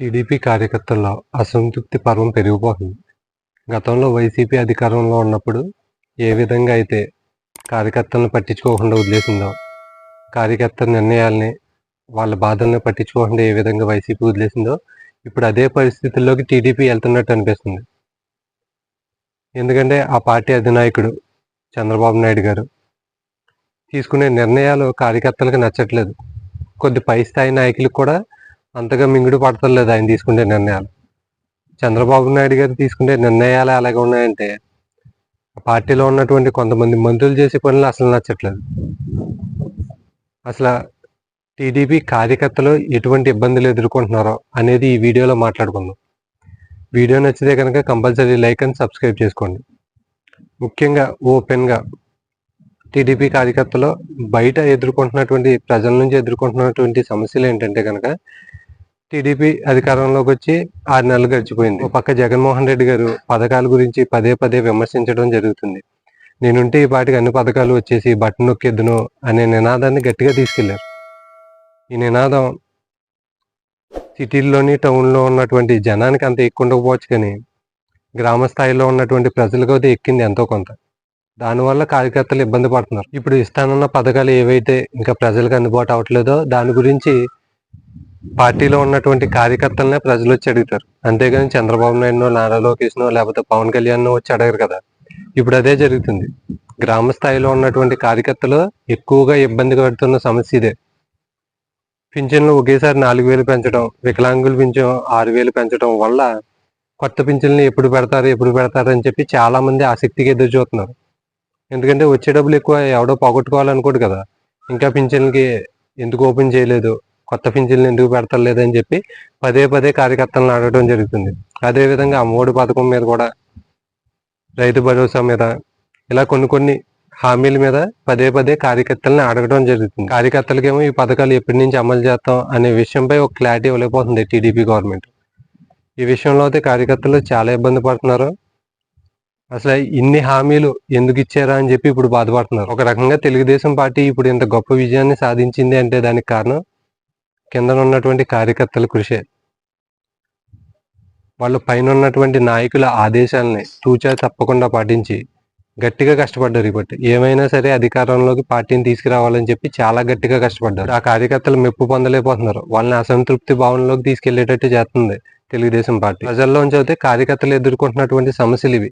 TDP కార్యకర్తల్లో అసంతృప్తి పర్వం పెరిగిపోతుంది. గతంలో వైసీపీ అధికారంలో ఉన్నప్పుడు ఏ విధంగా అయితే కార్యకర్తలను పట్టించుకోకుండా వదిలేసిందో కార్యకర్తల నిర్ణయాల్ని వాళ్ళ బాధల్ని పట్టించుకోకుండా ఏ విధంగా వైసీపీ వదిలేసిందో ఇప్పుడు అదే పరిస్థితుల్లోకి టీడీపీ వెళ్తున్నట్టు అనిపిస్తుంది. ఎందుకంటే ఆ పార్టీ అధినాయకుడు చంద్రబాబు నాయుడు గారు తీసుకునే నిర్ణయాలు కార్యకర్తలకు నచ్చట్లేదు. కొద్ది పై స్థాయి నాయకులకు కూడా అంతగా మింగుడు పడతలేదు ఆయన తీసుకునే నిర్ణయాలు. చంద్రబాబు నాయుడు గారు తీసుకునే నిర్ణయాలు ఎలాగ ఉన్నాయంటే పార్టీలో ఉన్నటువంటి కొంతమంది మంత్రులు చేసే పనులు అసలు నచ్చట్లేదు. అసలు టీడీపీ కార్యకర్తలు ఎటువంటి ఇబ్బందులు ఎదుర్కొంటున్నారో అనేది ఈ వీడియోలో మాట్లాడుకుందాం. వీడియో నచ్చితే కనుక కంపల్సరీ లైక్ అండ్ సబ్స్క్రైబ్ చేసుకోండి. ముఖ్యంగా ఓపెన్గా టీడీపీ కార్యకర్తలు బయట ఎదుర్కొంటున్నటువంటి ప్రజల నుంచి ఎదుర్కొంటున్నటువంటి సమస్యలు ఏంటంటే కనుక టీడీపీ అధికారంలోకి వచ్చి ఆరు నెలలు గడిచిపోయింది. పక్క జగన్మోహన్ రెడ్డి గారు పథకాల గురించి పదే పదే విమర్శించడం జరుగుతుంది. నేనుంటే ఈ పాటికి అన్ని పథకాలు వచ్చేసి బట్టను నొక్కెద్దును అనే నినాదాన్ని గట్టిగా తీసుకెళ్ళారు. ఈ నినాదం సిటీల్లోని టౌన్లో ఉన్నటువంటి జనానికి అంత ఎక్కువ ఉండకపోవచ్చు కానీ గ్రామ స్థాయిలో ఉన్నటువంటి ప్రజలకు అయితే ఎక్కింది ఎంతో కొంత. దానివల్ల కార్యకర్తలు ఇబ్బంది పడుతున్నారు. ఇప్పుడు ఇస్తానన్న పథకాలు ఏవైతే ఇంకా ప్రజలకు అందుబాటు అవ్వట్లేదో దాని గురించి పార్టీలో ఉన్నటువంటి కార్యకర్తలనే ప్రజలు వచ్చి అడుగుతారు. అంతేగాని చంద్రబాబు నాయుడునో నారా లోకేష్నో లేకపోతే పవన్ కళ్యాణ్ వచ్చి అడగరు కదా. ఇప్పుడు అదే జరుగుతుంది. గ్రామ స్థాయిలో ఉన్నటువంటి కార్యకర్తలు ఎక్కువగా ఇబ్బంది పడుతున్న సమస్య ఇదే. పింఛన్లు ఒకేసారి నాలుగు వేలు పెంచడం వికలాంగులు పింఛన్ ఆరు వేలు పెంచడం వల్ల కొత్త పింఛన్లు ఎప్పుడు పెడతారు ఎప్పుడు పెడతారు అని చెప్పి చాలా మంది ఆసక్తిగా ఎదురు చూస్తున్నారు. ఎందుకంటే వచ్చే డబ్బులు ఎక్కువ ఎవడో పోగొట్టుకోవాలనుకోడు కదా. ఇంకా పింఛన్లకి ఎందుకు ఓపెన్ చేయలేదు? కొత్త పింఛన్లు ఎందుకు పెడతలేదు అని చెప్పి పదే పదే కార్యకర్తలను అడగడం జరుగుతుంది. అదేవిధంగా అమ్మఒడి పథకం మీద కూడా రైతు భరోసా మీద ఇలా కొన్ని కొన్ని హామీల మీద పదే పదే కార్యకర్తలను అడగడం జరుగుతుంది. కార్యకర్తలకేమో ఈ పథకాలు ఎప్పటి నుంచి అమలు చేస్తాం అనే విషయంపై ఒక క్లారిటీ ఇవ్వలేకపోతుంది టీడీపీ గవర్నమెంట్. ఈ విషయంలో అయితే కార్యకర్తలు చాలా ఇబ్బంది పడుతున్నారు. అసలు ఇన్ని హామీలు ఎందుకు ఇచ్చారా అని చెప్పి ఇప్పుడు బాధపడుతున్నారు. ఒక రకంగా తెలుగుదేశం పార్టీ ఇప్పుడు ఇంత గొప్ప విజయాన్ని సాధించింది అంటే దానికి కారణం కింద ఉన్నటువంటి కార్యకర్తల కృషే. వాళ్ళు పైన ఉన్నటువంటి నాయకుల ఆదేశాలని తూచా తప్పకుండా పాటించి గట్టిగా కష్టపడ్డారు ఇప్పటి. ఏమైనా సరే అధికారంలోకి పార్టీని తీసుకురావాలని చెప్పి చాలా గట్టిగా కష్టపడ్డారు. ఆ కార్యకర్తలు మెప్పు పొందలేకపోతున్నారు. వాళ్ళని అసంతృప్తి భావనలోకి తీసుకెళ్ళేటట్టు చేస్తుంది తెలుగుదేశం పార్టీ. ప్రజల్లోంచి అయితే కార్యకర్తలు ఎదుర్కొంటున్నటువంటి సమస్యలు ఇవి.